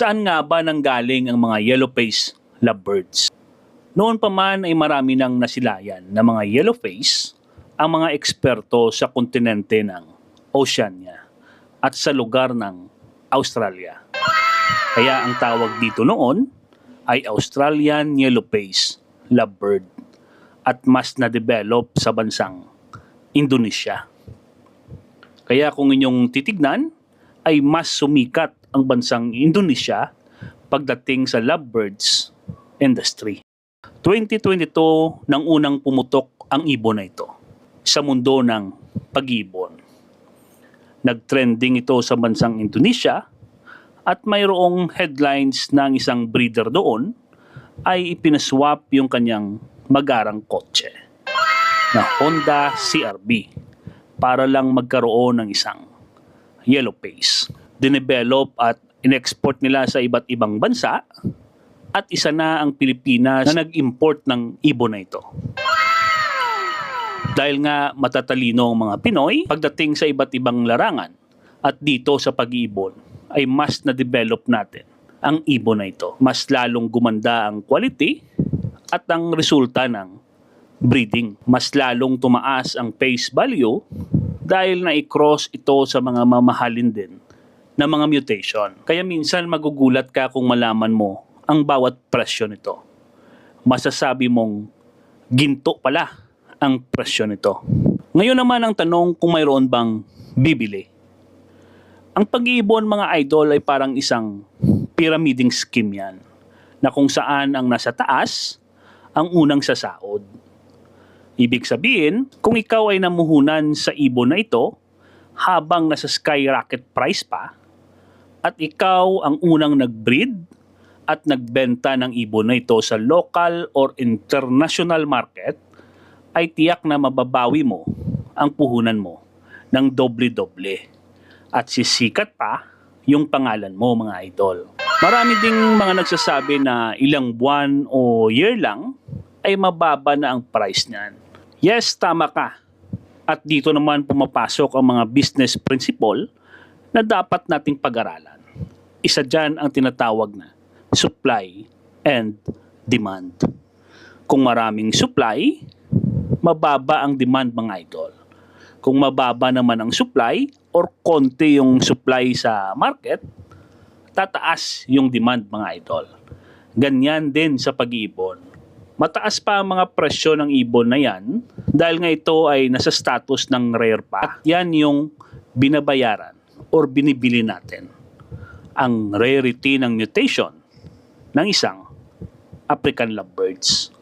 Saan nga ba nanggaling ang mga yellow-face lovebirds? Noon pa man ay marami nang nasilayan na mga yellowface ang mga eksperto sa kontinente ng Oceania at sa lugar ng Australia. Kaya ang tawag dito noon ay Australian yellowface lovebird at mas na-develop sa bansang Indonesia. Kaya kung inyong titignan, ay mas sumikat ang bansang Indonesia pagdating sa lovebirds industry. 2022 nang unang pumutok ang ibon na ito sa mundo ng pag-ibon. Nagtrending ito sa bansang Indonesia at mayroong headlines ng isang breeder doon ay ipinaswap yung kanyang magarang kotse na Honda CRV para lang magkaroon ng isang yellow face. Dinevelop at inexport nila sa iba't ibang bansa at isa na ang Pilipinas na nag-import ng ibon na ito. Dahil nga matatalino ang mga Pinoy pagdating sa iba't ibang larangan at dito sa pag-iibon ay mas na-develop natin ang ibon na ito. Mas lalong gumanda ang quality at ang resulta ng breeding. Mas lalong tumaas ang face value dahil na i-cross ito sa mga mamahalin din na mga mutation. Kaya minsan magugulat ka kung malaman mo ang bawat presyo nito. Masasabi mong ginto pala ang presyo nito. Ngayon naman ang tanong kung mayroon bang bibili. Ang pag-iibon mga idol ay parang isang pyramiding scheme yan na kung saan ang nasa taas ang unang sasaod. Ibig sabihin, kung ikaw ay namuhunan sa ibon na ito habang nasa skyrocket price pa at ikaw ang unang nag-breed at nagbenta ng ibon na ito sa local or international market, ay tiyak na mababawi mo ang puhunan mo ng doble-doble. At sisikat pa yung pangalan mo mga idol. Marami ding mga nagsasabi na ilang buwan o year lang ay mababa na ang price niyan. Yes, tama ka. At dito naman pumapasok ang mga business principle na dapat nating pag-aralan. Isa dyan ang tinatawag na supply and demand. Kung maraming supply, mababa ang demand mga idol. Kung mababa naman ang supply or konti yung supply sa market, tataas yung demand mga idol. Ganyan din sa pag-iibon. Mataas pa ang mga presyo ng ibon na yan dahil nga ito ay nasa status ng rare pa. At yan yung binabayaran or binibili natin. Ang rarity ng mutation ng isang African lovebirds.